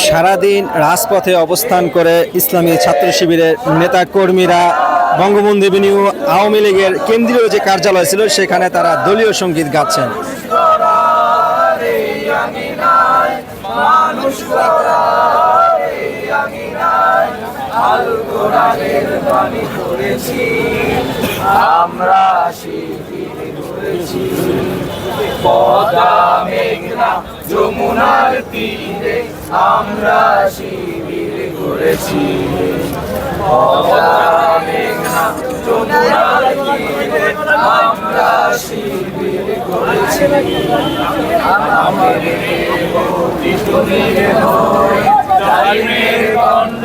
সারাদিন রাজপথে অবস্থান করে ইসলামী ছাত্র শিবিরের নেতা কর্মীরা বঙ্গবন্ধু এভিনিউ আওয়ামী লীগের কেন্দ্রীয় যে কার্যালয় ছিল, সেখানে তারা দলীয় সংগীত গাচ্ছেন। আমরা শিবির করেছি পদা মেঘনা যমুনার তীরে আমরা শিবির করেছি। আমরা শিবির করেছি। আমাদের তুমি বন্ধ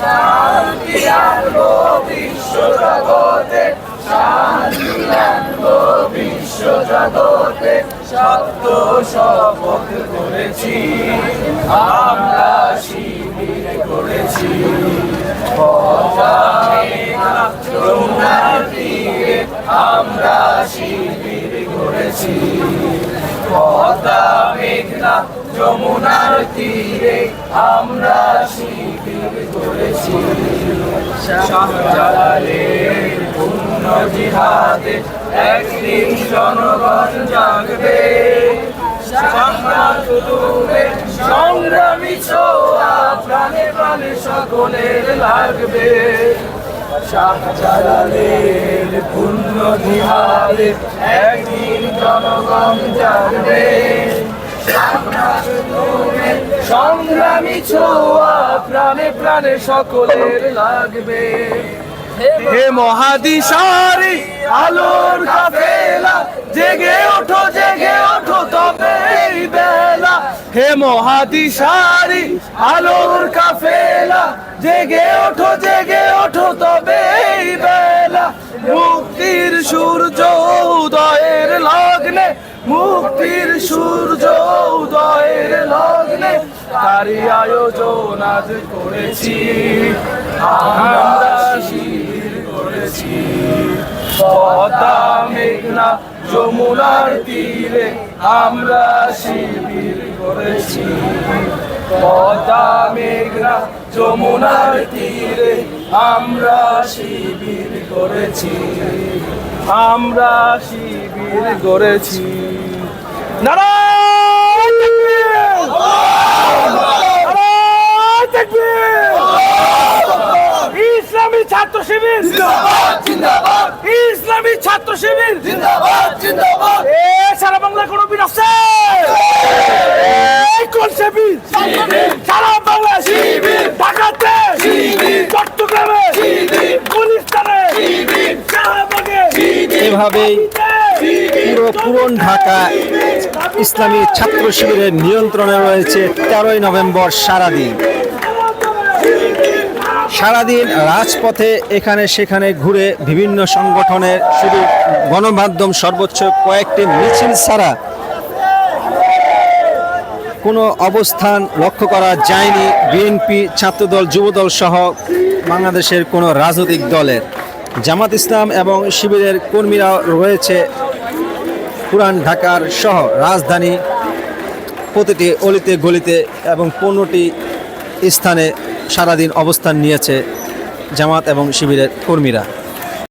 শান্তি আনব বিশ্ব শান্তি আনব বিশ্ব জগতে সত্য শপথ করেছি। আমরা শিবির করেছি। যমুনার তীরে আমরা শিবির মেঘনা যমুনার তীরে আমরা শিবির করেছি। জিহাদে একদিন জনগণ জাগবে। সংগ্রামী ছোয়া প্রাণে প্রাণে সকলের লাগবে। শাহজালালের পূর্ণ জিহাদে একদিন জনগণ জাগবে। সংগ্রামী ছোয়া, প্রাণে প্রাণে সকলের লাগবে। হে মহাদিশারি আলোর কাফেলা, জেগে ওঠো জেগে ওঠো তবে বেলা। হে মহাদিশারি আলোর কাফেলা, জেগে ওঠো জেগে ওঠো তবে বেলা। মুক্তির সূর্য মুক্তির সূর্য উদয়ের লগ্নে তারই আয়োজন আজ করেছি। আমরা শিবির করেছি। পদ্মা মেঘনা যমুনার তীরে আমরা শিবির করেছি। পদ্মা মেঘনা যমুনার তীরে আমরা শিবির করেছি। আমরা শিবির! নারায়ণ ইসলামী ছাত্র শিবির! ইসলামী ছাত্র শিবির! সারা বাংলায় কোনো বীর আছে? কোন সে সারা বাংলা শিবির! ঢাকাতে এভাবেই পুরো পুরন ঢাকা ইসলামী ছাত্র শিবিরের নিয়ন্ত্রণে রয়েছে তেরোই নভেম্বর সারাদিন। সারাদিন রাজপথে এখানে সেখানে ঘুরে বিভিন্ন সংগঠনের শুধু গণমাধ্যম সর্বোচ্চ কয়েকটি মিছিল ছাড়া কোনো অবস্থান লক্ষ্য করা যায়নি। বিএনপি ছাত্রদল, যুবদল সহ বাংলাদেশের কোনো রাজনৈতিক দলের। জামাত ইসলাম এবং শিবিরের কর্মীরাও রয়েছে পুরান ঢাকার সহ রাজধানী প্রতিটি অলিতে গলিতে এবং পনেরোটি স্থানে সারাদিন অবস্থান নিয়েছে জামাত এবং শিবিরের কর্মীরা।